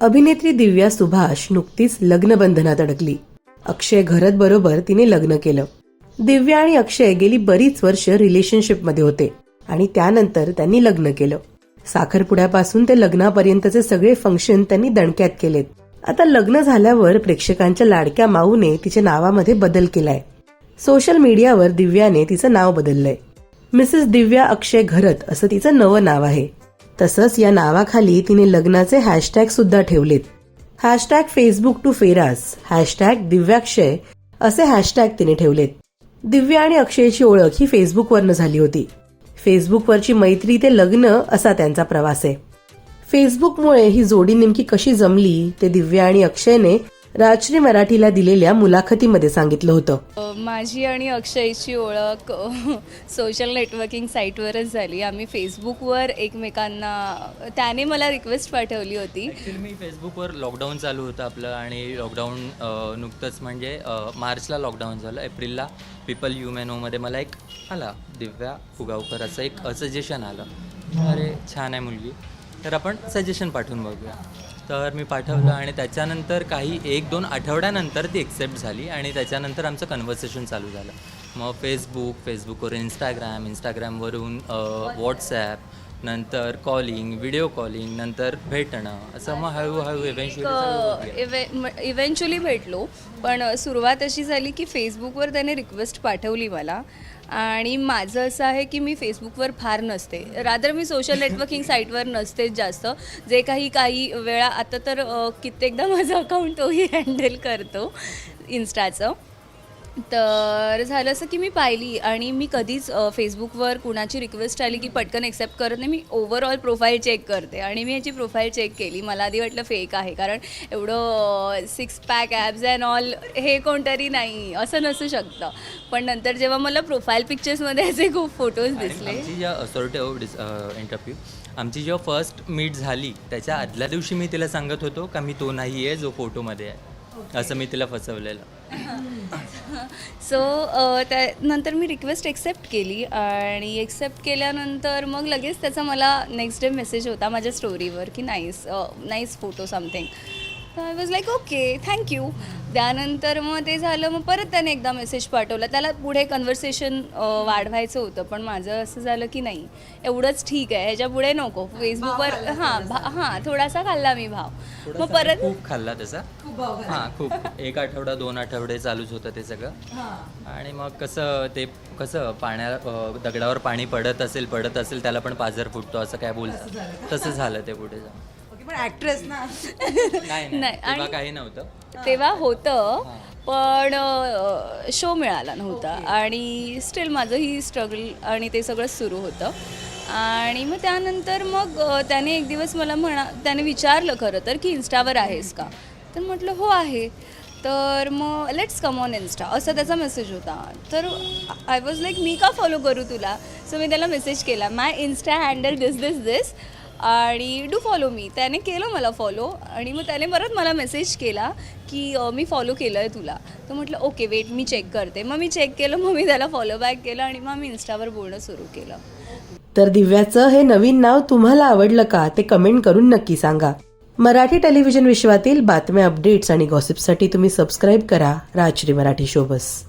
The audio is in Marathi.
अभिनेत्री दिव्या सुभाष नुकतीच लग्नबंधनात अडकली. अक्षय घरत बरोबर तिने लग्न केलं. दिव्या आणि अक्षय गेली बरीच वर्ष रिलेशनशिपमध्ये होते आणि त्यानंतर त्यांनी लग्न केलं. साखरपुड्यापासून ते लग्नापर्यंतचे सगळे फंक्शन त्यांनी दणक्यात केलेत. आता लग्न झाल्यावर प्रेक्षकांच्या लाडक्या माऊने तिच्या नावामध्ये बदल केलाय. सोशल मीडियावर दिव्याने तिचं नाव बदललंय. मिसेस दिव्या अक्षय घरत असं तिचं नवं नाव आहे. तसंच या नावाखाली तिने लग्नाचे हॅशटॅग सुद्धा ठेवलेत. हॅशटॅग फेसबुक टू फेरास हॅशटॅग दिव्याक्षय. असे हॅशटॅग तिने ठेवलेत. दिव्या आणि अक्षयची ओळख ही फेसबुकवरनं झाली होती. फेसबुकवरची मैत्री ते लग्न असा त्यांचा प्रवास आहे. फेसबुकमुळे ही जोडी नेमकी कशी जमली ते दिव्या आणि अक्षयने राजश्री मराठीला दिलेल्या मुलाखतीमध्ये सांगितलं होतं. माझी आणि अक्षयची ओळख सोशल नेटवर्किंग साईटवरच झाली. आम्ही फेसबुकवर एकमेकांना त्याने मला रिक्वेस्ट पाठवली होती. मी फेसबुकवर लॉकडाऊन चालू होतं आपलं आणि लॉकडाऊन नुकतंच म्हणजे मार्चला लॉकडाऊन झालं. एप्रिलला पीपल युमेनोमध्ये मला एक आला दिव्या फुगावकर असं एक सजेशन आलं. अरे छान आहे मुलगी. तर आपण सजेशन पाठवून बघूया. तर मी पाठवलं आणि त्याच्यानंतर काही एक दोन आठवड्यानंतर ती एक्सेप्ट झाली आणि त्याच्यानंतर आमचं कन्व्हर्सेशन चालू झालं. मग फेसबुक फेसबुकवर इंस्टाग्राम इंस्टाग्रामवरून व्हॉट्सॲप नंतर कॉलिंग व्हिडिओ कॉलिंग नंतर भेटणं असं मग हळूहळू इव्हेंच्युअली इव्हेंच्युअली भेटलो पण सुरुवात अशी झाली की फेसबुकवर त्याने रिक्वेस्ट पाठवली मला. आणि माझं असं आहे की मी फेसबुकवर फार नसते. रादर मी सोशल नेटवर्किंग साईटवर नसतेच जास्त. जे काही काही वेळा आता तर कित्येकदा माझं अकाउंट तोही हँडल करतो इन्स्टाचं तर झालं असं की मी पाहिली आणि मी कधीच फेसबुकवर कुणाची रिक्वेस्ट आली की पटकन एक्सेप्ट करत नाही. मी ओव्हरऑल प्रोफाईल चेक करते आणि मी याची प्रोफाईल चेक केली. मला आधी वाटलं फेक आहे कारण एवढं six pack abs and all हे कोणतरी नाही असं नसू शकतं. पण नंतर जेव्हा मला प्रोफाईल पिक्चर्समध्ये असे खूप फोटोज दिसले. सॉरी इंटरव्ह्यू आमची जेव्हा फर्स्ट मीट झाली त्याच्या आदल्या दिवशी मी तिला सांगत होतो का मी तो नाही आहे जो फोटोमध्ये आहे. असं मी तिला फसवलेलं. सो त्यानंतर मी रिक्वेस्ट एक्सेप्ट केली आणि एक्सेप्ट केल्यानंतर मग लगेच त्याचा मला नेक्स्ट डे मेसेज होता माझ्या स्टोरीवर की nice nice photo something I was like okay thank you त्यानंतर मग ते झालं मग परत त्याने एकदा मेसेज पाठवला. त्याला पुढे कन्व्हर्सेशन वाढवायचं होतं पण माझं असं झालं की नाही. एवढंच ठीक आहे. ह्याच्या पुढे नको फेसबुकवर हां हां थोडासा खाल्ला मी भाव. मग परत खूप खाल्ला त्याचा. हां खूप. एक आठवडा दोन आठवडे चालूच होतं ते सगळं. आणि मग कसं ते कसं पाण्या दगडावर पाणी पडत असेल पडत असेल त्याला पण पाझर फुटतो असं काय बोलतात तसं झालं ते पुढे जाऊन. पण ऍक्ट्रेस ना. नाही नाही, नाही तेव्हा आणि- काही नव्हतं. तेव्हा होतं पण शो मिळाला नव्हता. आणि स्टील माझं ही स्ट्रगल आणि ते सगळं सुरू होतं. आणि मग त्यानंतर मग अ, त्याने एक दिवस मला म्हणा त्याने विचारलं खरं तर की इन्स्टावर आहेस का? तर म्हटलं हो आहे. तर मग लेट्स कम ऑन इन्स्टा असा त्याचा मेसेज होता. तर आय वॉज लाईक मी का फॉलो करू तुला? सो मी त्याला मेसेज केला माय इन्स्टा हँडल दिस दिस दिस आणि डू फॉलो मी त्याने केलं मला फॉलो आणि मग त्याने परत मला मेसेज केला की अ, मी फॉलो केलं आहे तुला. तर म्हटलं ओके वेट मी चेक करते. मग मी चेक केलं मग मी त्याला फॉलो बॅक केलं आणि मग मी इन्स्टावर बोलणं सुरू केलं. तर दिव्याचं हे नवीन नाव तुम्हाला आवडलं का ते कमेंट करून नक्की सांगा. मराठी टेलिव्हिजन विश्वातील बातम्या अपडेट्स आणि गॉसिपसाठी तुम्ही सबस्क्राईब करा राजश्री मराठी शोबस